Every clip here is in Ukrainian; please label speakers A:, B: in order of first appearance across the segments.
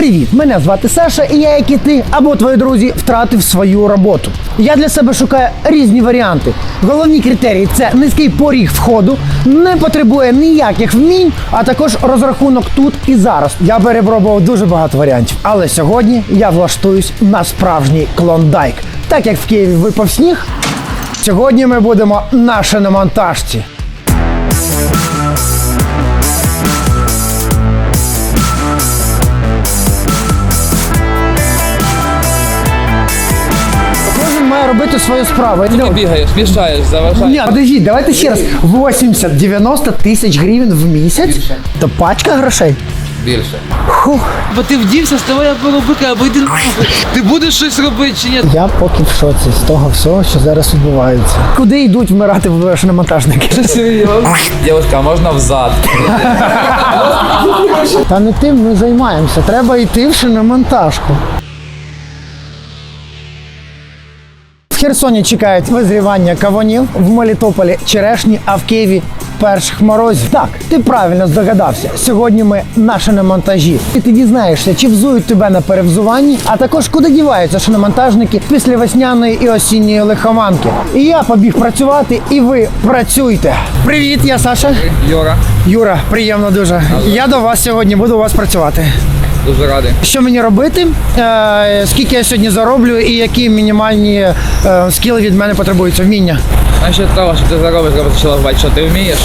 A: Привіт! Мене звати Саша, і я, як і ти, або твої друзі, втратив свою роботу. Я для себе шукаю різні варіанти. Головні критерії це низький поріг входу, не потребує ніяких вмінь, а також розрахунок тут і зараз. Я перепробував дуже багато варіантів, але сьогодні я влаштуюсь на справжній клондайк. Так як в Києві випав сніг, сьогодні ми будемо на шиномонтажці. Робити свою справу.
B: Ти бігаєш, мішаєш, заважаєш.
A: Ні, подождіть, давайте ще раз. 80-90 тисяч гривень в місяць. То пачка грошей.
B: Більше.
A: Хух,
B: Бо ти вдівся, ставай як голубика, або йди нахуй. Ти будеш щось робити чи ні?
A: я поки в шоці з того всього, що зараз відбувається. Куди йдуть вмирати в шиномонтажники?
B: Серйозно? Дівчинка, можна взад?
A: Та не тим ми займаємося. Треба йти в шиномонтажку. Херсоні чекають визрівання кавунів, в Мелітополі черешні, а в Києві перших морозів. Так, ти правильно здогадався. Сьогодні ми наші на шиномонтажі. І ти дізнаєшся, чи взують тебе на перевзуванні, а також куди діваються шиномонтажники після весняної і осінньої лихоманки. І я побіг працювати, і ви працюйте. Привіт, я Саша.
B: Йора,
A: Юра, приємно дуже. Я до вас сьогодні буду у вас працювати.
B: Дуже радий.
A: Що мені робити? Е, скільки я сьогодні зароблю і які мінімальні е, скіли від мене потребуються, вміння.
B: Насчет того, що ти заробиш, треба спочатку бачити, що ти вмієш.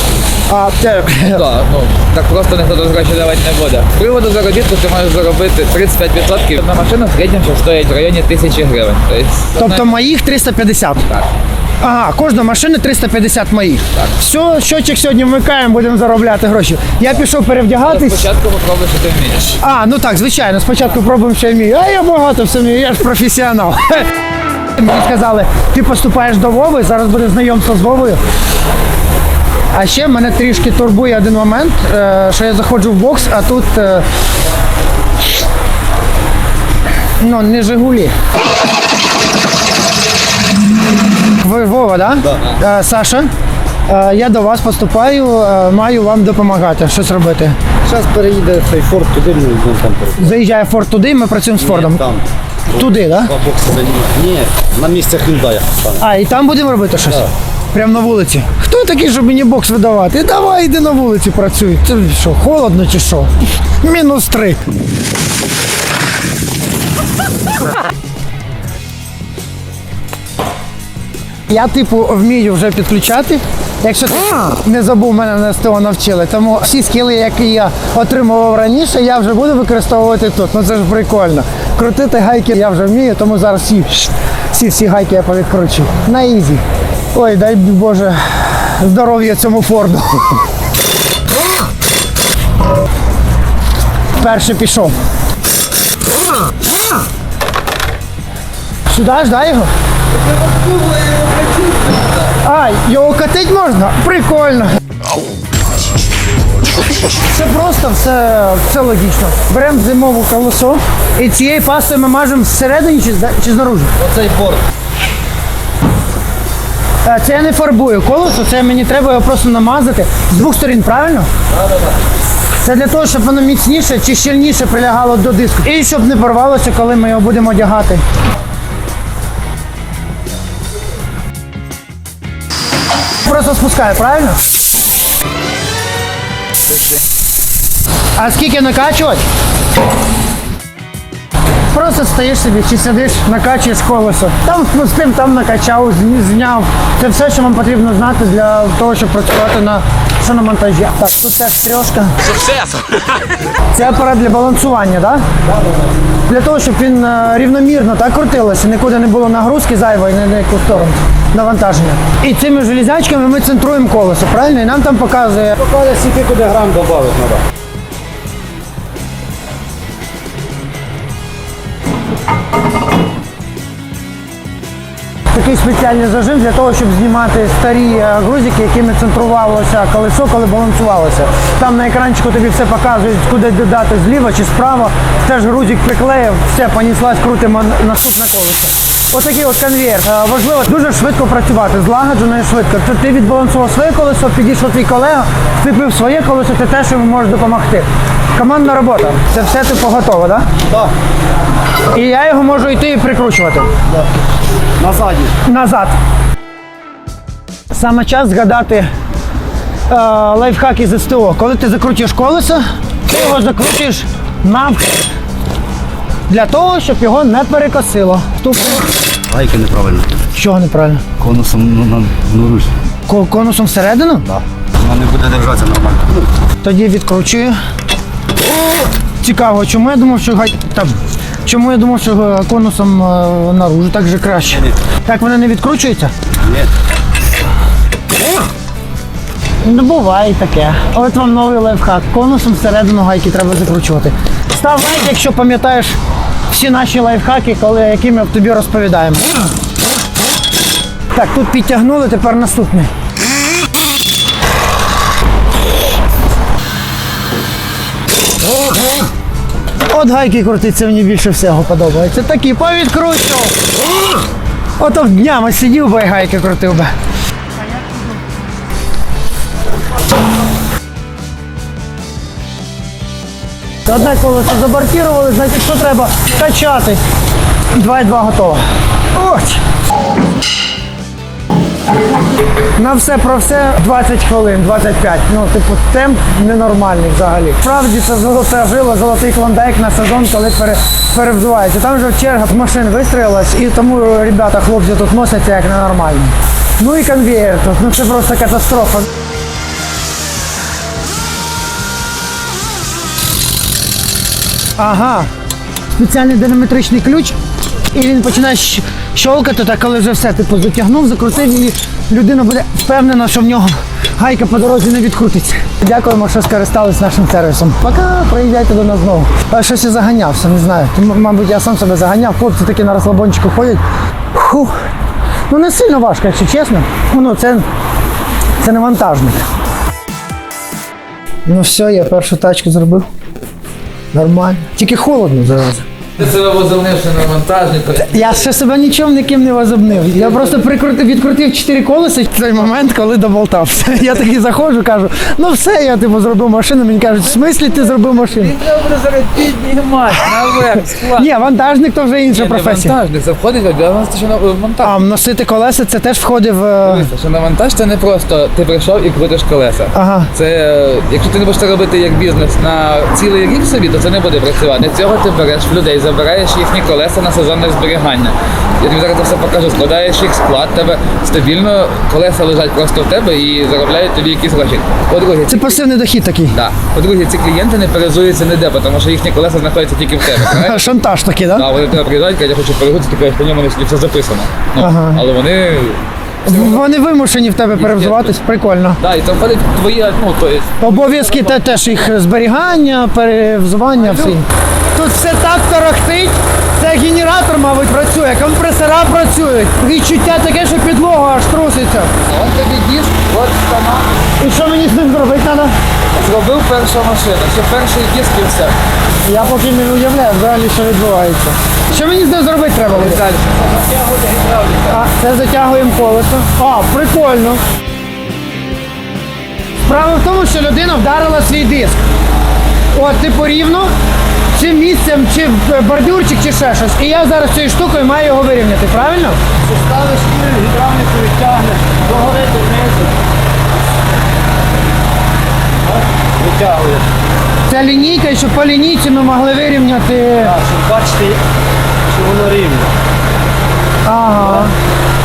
A: А те,
B: Так, ну, так просто ніхто тут гроші давати не буде. З приводу заробітку ти можеш заробити 35%. На машину в середньому що стоїть в районі тисячі гривень. Тобто,
A: тобто моїх 350.
B: так.
A: Ага, кожна машина 350 моїх. Все, щочик сьогодні вмикаємо, будемо заробляти гроші. Я пішов перевдягатись.
B: Спочатку попробуй, що ти вмієш.
A: А, ну так, звичайно, спочатку пробуємо, що я вмію. А я багато все вмію, я ж професіонал. Мені сказали, ти поступаєш до Вови, зараз буде знайомство з Вовою. А ще мене трішки турбує один момент, е, що я заходжу в бокс, а тут. е, Ну, не Жигулі. Вова. Да? Е, Саша, е, я до вас поступаю, е, маю вам допомагати щось робити.
C: Зараз переїде цей форт туди, ми йдемо там перейдемо.
A: Заїжджає Форд туди, ми працюємо з Фордом.
C: Там.
A: Туди, так? Да?
C: Два бокси заїде. Ні, на місце Hyundai стане.
A: А, і там будемо робити щось?
C: Так.
A: Прямо на вулиці. Хто такий, щоб мені бокс видавати? Давай йди на вулиці працюй. Це що, холодно чи що? Мінус три. Я, типу, вмію вже підключати. Якщо ти не забув, мене на СТО навчили. Тому всі скіли, які я отримував раніше, я вже буду використовувати тут. Ну це ж прикольно. Крутити гайки я вже вмію, тому зараз всі всі, всі гайки я повідкручу. На ізі. Ой, дай Боже, здоров'я цьому Форду. Перший пішов. Сюди ж, дай його? А, його катить можна? Прикольно. Це просто все, все логічно. Беремо зимову колесо і цією пастою ми мажемо всередині чи, чи знаружи?
C: Оцей форт.
A: Е, Це я не фарбую колесо, це мені треба його просто намазати з двох сторін, правильно? Це для того, щоб воно міцніше чи щільніше прилягало до диску. І щоб не порвалося, коли ми його будемо одягати. Спускаю, правильно? А скільки накачувати? Просто стоїш собі чи сидиш, накачуєш колесо. Там спустив, там накачав, зняв. Це все, що вам потрібно знати для того, щоб працювати на шиномонтажі. Так, тут теж трьошка. Це апарат для балансування, так? Для того, щоб він е, рівномірно так крутилося, нікуди не було нагрузки зайвої ні на яку сторону навантаження. І цими железячками ми центруємо колесо, правильно? І нам там показує
C: Покажи, скільки куди грам додати треба.
A: Такий спеціальний зажим для того, щоб знімати старі е, грузики, якими центрувалося колесо, коли балансувалося. Там на екранчику тобі все показують, куди додати зліва чи справа. Теж грузик приклеїв, все, поніслась, крутимо наступне колесо. Отакий от конвейер. Е, Важливо дуже швидко працювати, злагоджено і швидко. Тобто ти відбалансував своє колесо, підійшов твій колега, вцепив своє колесо, ти теж йому можеш допомогти. Командна робота. Це все типу готово, так?
C: Так.
A: І я його можу йти і прикручувати
C: Назаді.
A: назад. Саме час згадати е, лайфхаки з СТО. Коли ти закручуєш колесо, ти його закручуєш навхрест. Для того, щоб його не перекосило. Тупо.
C: Гайки неправильно.
A: Чого неправильно?
C: Конусом на, на.
A: Ко- Конусом всередину?
C: Да. Вона не буде держатися нормально.
A: Тоді відкручую. Цікаво, чому я думав, що гай... там. Чому я думав, що е, конусом е, наружу так же краще? Так вони не відкручуються?
C: Ні.
A: Ну, буває таке. От вам новий лайфхак. Конусом всередину гайки треба закручувати. Став лайк, якщо пам'ятаєш всі наші лайфхаки, коли, які ми тобі розповідаємо. Так, тут підтягнули, тепер наступний. От гайки крутиться мені більше всього подобається. Такі повідкручував. Ото днями сидів би і гайки крутив би. Одне колесо забортували, значить, що треба качати. 2,2 готово. Ось. На все про все 20 хвилин, 25. Ну, типу, темп ненормальний взагалі. Справді це золота жила, золотий клондайк на сезон, коли пере, перевзувається. Там вже черга машин вистроїлась, і тому ребята, хлопці тут носяться як ненормальні. Ну і конвеєр тут, ну це просто катастрофа. Ага. Спеціальний динаметричний ключ, і він починає щолкати, так коли вже все типу затягнув, закрутив, і людина буде впевнена, що в нього гайка по дорозі не відкрутиться. Дякуємо, що скористались нашим сервісом. Пока, приїжджайте до нас знову. А щось я заганявся, не знаю. Мабуть, я сам себе заганяв. Хлопці такі на розслабончику ходять. Фух. Ну не сильно важко, якщо чесно. Ну, це, це не вантажник. Ну все, я першу тачку зробив. Нормально. Тільки холодно зараз.
B: Ти себе возовнивши на монтажнику.
A: Я ще себе нічим ніким не возобнив. Я просто прикрутив, відкрутив чотири колеса в цей момент, коли доболтався. Я такий заходжу, кажу, ну все, я типу зробив машину. Мені кажуть, в смислі ти зробив машину?
B: Треба буде зараз піднімати наверх, склад.
A: Ні, вантажник то вже інша професія.
B: Монтажник, це входить в в монтаж.
A: А носити колеса це теж входить в. е,
B: Дивися, що на монтаж це не просто ти прийшов і крутиш колеса.
A: Ага.
B: Це е, якщо ти не будеш це робити як бізнес на цілий рік собі, то це не буде працювати. Для цього ти береш в людей, забираєш їхні колеса на сезонне зберігання. Я тобі зараз це все покажу. Складаєш їх склад, тебе стабільно колеса лежать просто в тебе і заробляють тобі якісь гроші. По-друге,
A: Це пасивний дохід такий.
B: да. По-друге, ці клієнти не перезуються ніде, тому що їхні колеса знаходяться тільки в тебе.
A: Шантаж такий, так?
B: А вони тебе приїжджають, кажуть, я хочу перегрузити, ти кажеш, по ньому не все записано. Ну,
A: Ага.
B: Але вони.
A: Вони вимушені в тебе перевзуватись, прикольно.
B: Да, і там входить твої, ну, то є,
A: Обов'язки те теж їх зберігання, перевзування, всі. Тут все так тарахтить. Це генератор, мабуть, працює, компресора працюють. Відчуття таке, що підлога аж труситься.
B: От тобі диск, от сама.
A: І що мені з ним зробити треба?
B: Зробив перша машина, ще перший диск і все.
A: Я поки не уявляю взагалі, що відбувається. Що мені з ним зробити треба буде?
B: Далі.
A: А, це затягуємо колесо. А, прикольно. Справа в тому, що людина вдарила свій диск. От, типу рівно, чи місцем, чи е, бордюрчик, чи ще щось. І я зараз цією штукою маю його вирівняти, правильно?
C: Ставиш гідравліку відтягне, догори донизу. Витягуєш.
A: Це лінійка, щоб по лінійці ми могли вирівняти.
C: Так, щоб бачити, що воно рівно.
A: Ага.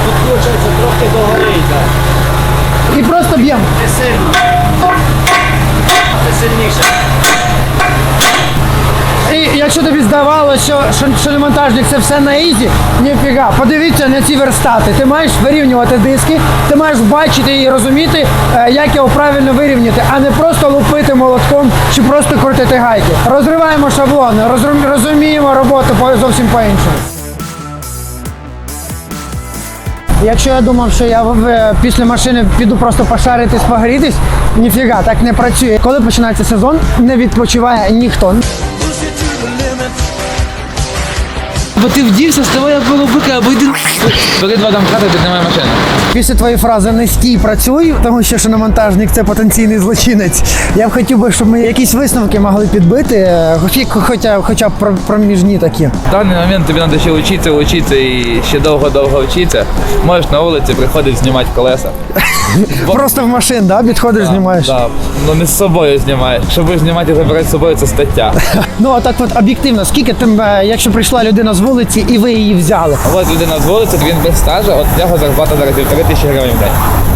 C: Тут виходить трохи догори йде.
A: І просто б'ємо.
C: Не сильно. Не сильніше.
A: І якщо тобі здавалося, що, що, що монтажник це все на ізі, ніфіга. Подивіться на ці верстати. Ти маєш вирівнювати диски, ти маєш бачити і розуміти, е, як його правильно вирівняти, а не просто лупити молотком чи просто крутити гайки. Розриваємо шаблони, розуміємо роботу зовсім по-іншому. Якщо я думав, що я після машини піду просто пошаритись, погрітись, ніфіга, так не працює. Коли починається сезон, не відпочиває ніхто.
B: Бо ти вдівся, ставай або робити, або йди. Бери два домкрати, піднімай машину.
A: Після твоєї фрази не стій, працюй, тому що шиномонтажник це потенційний злочинець. Я б хотів би, щоб ми якісь висновки могли підбити, е, хоч- хоча, хоча б про- проміжні такі.
B: В даний момент тобі треба ще вчитися, вчитися і ще довго-довго вчитися. Можеш на вулиці приходити знімати колеса.
A: Просто в машин, да, підходиш, знімаєш.
B: Да, ну не з собою знімаєш. Якщо будеш знімати і забирати з собою, це стаття.
A: Ну а так от об'єктивно, скільки тим, е, якщо прийшла людина з вулиці і ви її взяли?
B: От людина з вулиці, він без стажу, от в нього зарплата зараз півтори тисячі гривень в день.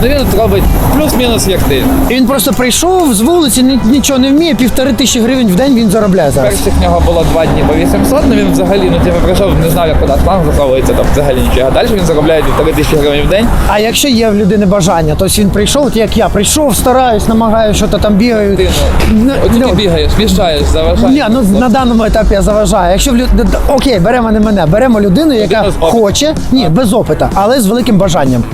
B: Ну він от робить плюс-мінус як ти.
A: І він просто прийшов з вулиці, ні- нічого не вміє, півтори тисячі гривень в день він заробляє зараз.
B: Перших в нього було два дні по 800, ну він взагалі ну типу прийшов, не знав, як куди план заховується, там взагалі нічого. А далі він заробляє півтори тисячі гривень в день.
A: А якщо є в людини бажання, тобто він прийшов, от як я прийшов, стараюсь, намагаюсь, що то там бігаю.
B: Ти,
A: Ну,
B: От
A: ну,
B: ти бігаєш, мішаєш, заважаєш.
A: Ні, ну на даному етапі я заважаю. Якщо в люд... окей, беремо не мене, беремо людину, яка
B: Людина з
A: хоче, ні, без опита, але з великим бажанням.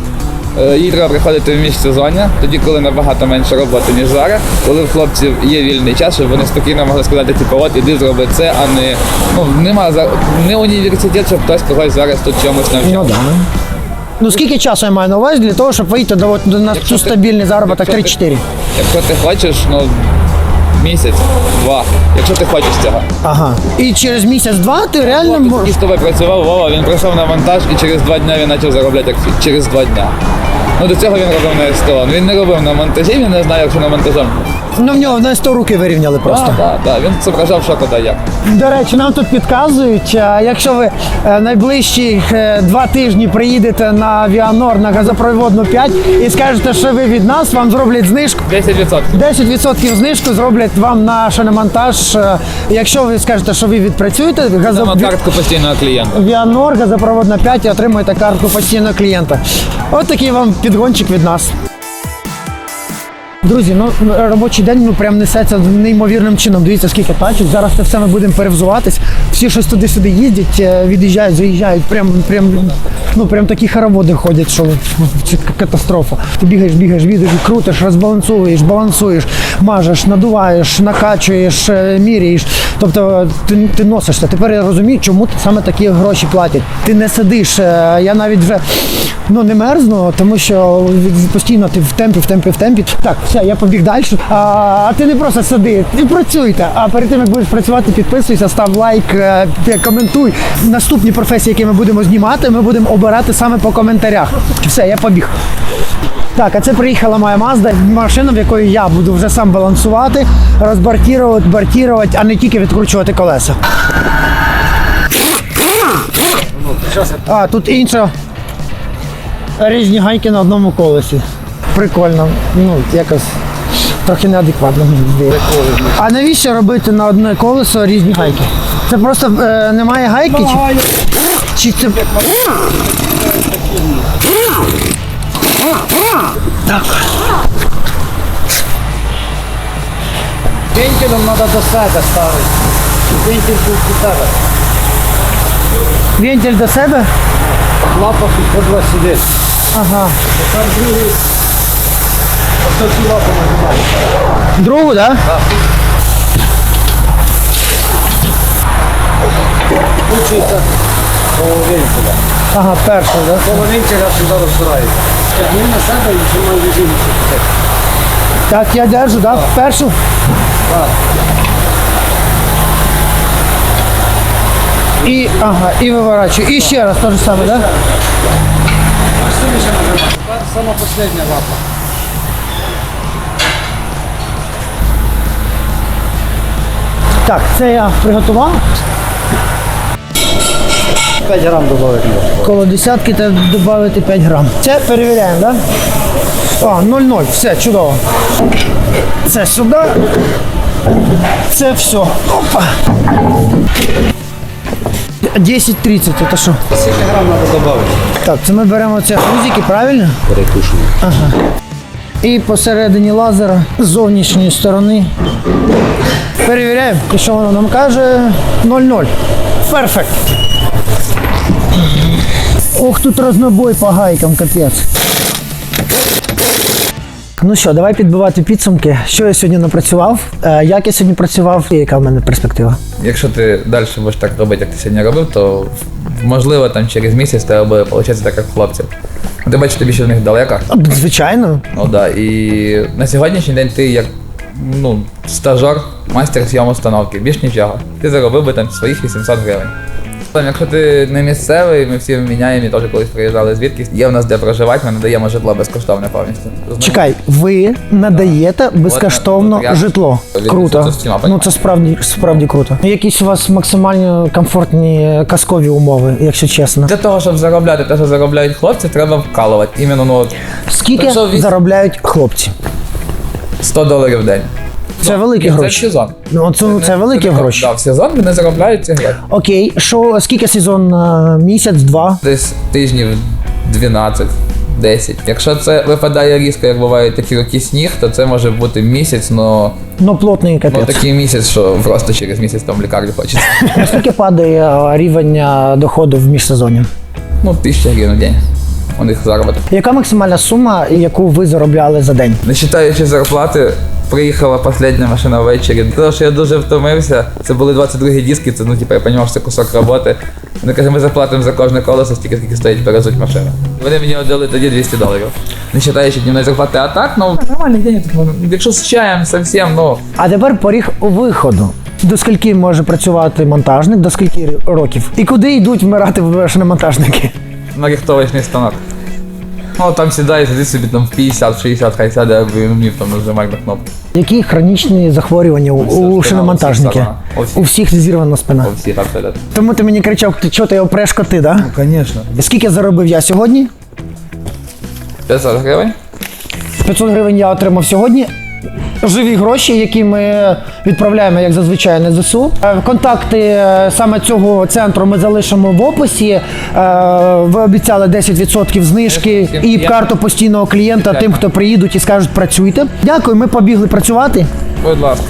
B: Е, Їй треба приходити в міжсезоння, тоді, коли набагато менше роботи, ніж зараз, коли в хлопців є вільний час, щоб вони спокійно могли сказати, типу, от іди зроби це, а не ну нема за не університет, щоб хтось когось зараз тут чомусь навчав.
A: да. Ну скільки часу я маю на увазі для того, щоб вийти до, до на
B: Якщо
A: цю
B: ти-
A: стабільний заробіток
B: якщо ти-
A: 3-4?
B: Якщо ти хочеш, ну місяць, два. Якщо ти хочеш цього.
A: Ага. І через місяць-два ти реально
B: Хлопець,
A: можеш.
B: який з тобою працював, Вова, він прийшов на монтаж і через два дні він почав заробляти як через два дня. Ну до цього він робив на СТО. Він не робив на монтажі, він не знає, як що на монтажом.
A: Ну в нього на 100 руки вирівняли просто.
B: Так, так, так. Він зображав, що куди як.
A: До речі, нам тут підказують, а якщо ви е, найближчі е, два тижні приїдете на Віанор на газопроводну 5 і скажете, що ви від нас, вам зроблять знижку.
B: 10%.
A: 10% знижку зроблять вам на шиномонтаж. Е, Якщо ви скажете, що ви відпрацюєте.
B: Там картку постійного клієнта.
A: Віанор, газопроводна 5 і отримуєте картку постійного клієнта. От такий вам підгончик від нас. Друзі, ну робочий день ну прям несеться неймовірним чином. Дивіться, скільки тачок. Зараз це все ми будемо перевзуватись. Всі щось туди-сюди їздять, е, від'їжджають, заїжджають. Прям, прям, ну прям такі хороводи ходять, що це катастрофа. Ти бігаєш, бігаєш, бігаєш, крутиш, розбалансуєш, балансуєш, мажеш, надуваєш, накачуєш, е, міряєш. Тобто ти, ти носишся. Тепер я розумію, чому саме такі гроші платять. Ти не сидиш. е, Я навіть вже ну не мерзну, тому що постійно ти в темпі, в темпі, в темпі. Так, все, я побіг далі. А, а ти не просто сиди, ти працюйте. А перед тим як будеш працювати, підписуйся, став лайк, е, коментуй. Наступні професії, які ми будемо знімати, ми будемо обирати саме по коментарях. Все, я побіг. Так, а це приїхала моя Mazda, машина, в якої я буду вже сам балансувати, розбартірувати, бартірувати, а не тільки відкручувати колеса. А, тут інша. Різні гайки на одному колесі. Прикольно. Ну, якось трохи неадекватно. А навіщо робити на одне колесо різні гайки? Це просто е, немає гайки? Чи, чи це. Так.
C: Вентилем треба до себе ставити. Вентиль тут до тебе.
A: Вентиль до себе?
C: Лапа два сидить.
A: Ага.
C: Тепер другий. Ось цю лапу нажимаєш.
A: Другу, так? Да?
C: Включиться по вентиля.
A: Ага, перша, так? Да?
C: По вентиля сюди розбирається. Тягни на себе і тримай резину.
A: Так, я держу, так? Да? Першу.
C: Так.
A: І, ага, і виворачую. І ще раз те ж саме, так? Да?
C: Сильніше нажимай. Тепер сама остання лапа.
A: Так, це я приготував.
C: 5 грам додати.
A: Коло десятки та додати 5 грам. Це перевіряємо, так? Да? А, 0,0, все, чудово. Це сюди. Це все. Опа. 10-30, це що?
C: Скільки грам треба додати?
A: Так, це ми беремо ці грузики, правильно?
C: Перекушую.
A: І посередині лазера з зовнішньої сторони. Перевіряємо, і що воно нам каже 0,0. Перфект. Ох, тут рознобой по гайкам, капець. Ну що, давай підбивати підсумки. Що я сьогодні напрацював, е, як я сьогодні працював і яка в мене перспектива.
B: Якщо ти далі будеш так робити, як ти сьогодні робив, то можливо там через місяць тебе буде виходити так, як хлопців. Ти бачиш, тобі ще в них далеко.
A: Звичайно.
B: Ну да. І на сьогоднішній день ти як ну, стажер, майстер зйому установки, більш нічого. Ти заробив би там своїх 800 гривень. Там, якщо ти не місцевий, ми всі міняємо, і теж колись приїжджали звідки. Є в нас де проживати, ми надаємо житло безкоштовне повністю.
A: Чекай, ви надаєте безкоштовно
B: от
A: житло.
B: Це
A: Круто.
B: стіна,
A: Ну це справді справді круто. Якісь у вас максимально комфортні казкові умови, якщо чесно.
B: Для того, щоб заробляти те, що заробляють хлопці, треба вкалувати. Іменно ну, от
A: Скільки
B: Якщо вісь-
A: заробляють хлопці?
B: 100 доларів в день.
A: Це великі
B: Це
A: гроші.
B: сезон.
A: Ну це, це великі
B: Так,
A: гроші.
B: Да, в сезон вони заробляють ці гроші.
A: Окей, що скільки сезон? е, Місяць, два.
B: Десь тижнів 12. 10. Якщо це випадає різко, як бувають такі роки сніг, то це може бути місяць, но
A: Ну плотний
B: ну, такий місяць, що просто через місяць там в лікарню хочеться.
A: Наскільки падає е, рівень е, доходу в міжсезонні?
B: Ну, тисяча гривень в день. У них заробіток.
A: Яка максимальна сума, яку ви заробляли за день?
B: Не вважаючи зарплати, приїхала остання машина ввечері. Тому що я дуже втомився. Це були 22 диски, це ну типу, я розумів, що це кусок роботи. Вони кажуть, ми заплатимо за кожне колесо, стільки скільки стоїть перезуть машину. Вони мені віддали тоді 200 доларів. Не вважаючи днівної зарплати, а так, ну нормальний день. Якщо з чаєм совсем, ну
A: А тепер поріг у виходу. До скільки може працювати монтажник, до скільки років? І куди йдуть вмирати монтажники?
B: на рихтовочний станок. Ну там сідає, сидить собі там в 50-60, хай сяде, вмів там нажимати на кнопку.
A: Які хронічні захворювання у, у шиномонтажників?
B: у всіх
A: У всіх зірвана спина.
B: У всіх абсолютно.
A: Тому ти мені кричав, ти чого ти опреш коти, да?
B: Звісно.
A: Скільки заробив я сьогодні?
B: 500 гривень?
A: 500 гривень я отримав сьогодні. Живі гроші, які ми відправляємо, як зазвичай, на ЗСУ. Е, Контакти е, саме цього центру ми залишимо в описі. Е, Ви обіцяли 10% знижки і карту постійного клієнта тим, хто приїдуть і скажуть працюйте. Дякую, ми побігли працювати.
B: Будь ласка.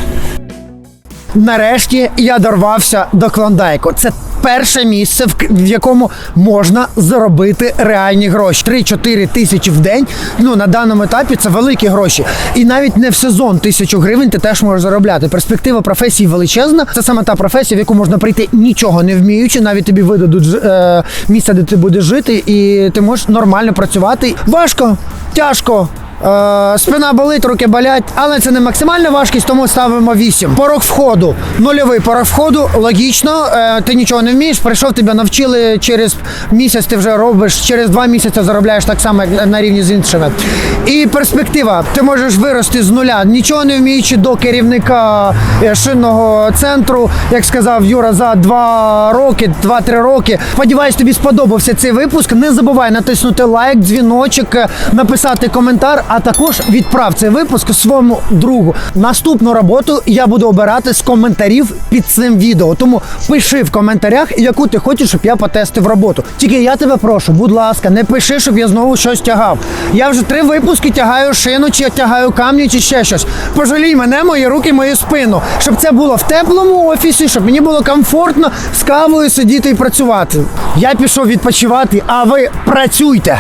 A: Нарешті я дорвався до Клондайку. Це перше місце, в, якому можна заробити реальні гроші. 3-4 тисячі в день. Ну на даному етапі це великі гроші. І навіть не в сезон тисячу гривень ти теж можеш заробляти. Перспектива професії величезна. Це саме та професія, в яку можна прийти нічого не вміючи. Навіть тобі видадуть е, місце, де ти будеш жити, і ти можеш нормально працювати. Важко, тяжко. Е, спина болить, руки болять, але це не максимальна важкість, тому ставимо 8. Порог входу. Нульовий порог входу, логічно. Е, ти нічого не вмієш, прийшов, тебе навчили через місяць, ти вже робиш, через два місяці заробляєш так само, на рівні з іншими. І перспектива. Ти можеш вирости з нуля, нічого не вміючи до керівника е, шинного центру, як сказав Юра, за два роки, два-три роки. Сподіваюсь, тобі сподобався цей випуск. Не забувай натиснути лайк, дзвіночок, написати коментар, а також відправ цей випуск своєму другу. Наступну роботу я буду обирати з коментарів під цим відео. Тому пиши в коментарях, яку ти хочеш, щоб я потестив роботу. Тільки я тебе прошу, будь ласка, не пиши, щоб я знову щось тягав. Я вже три випуски тягаю шину, чи тягаю камні, чи ще щось. Пожалій мене, мої руки, мою спину, щоб це було в теплому офісі, щоб мені було комфортно з кавою сидіти і працювати. Я пішов відпочивати, а ви працюйте.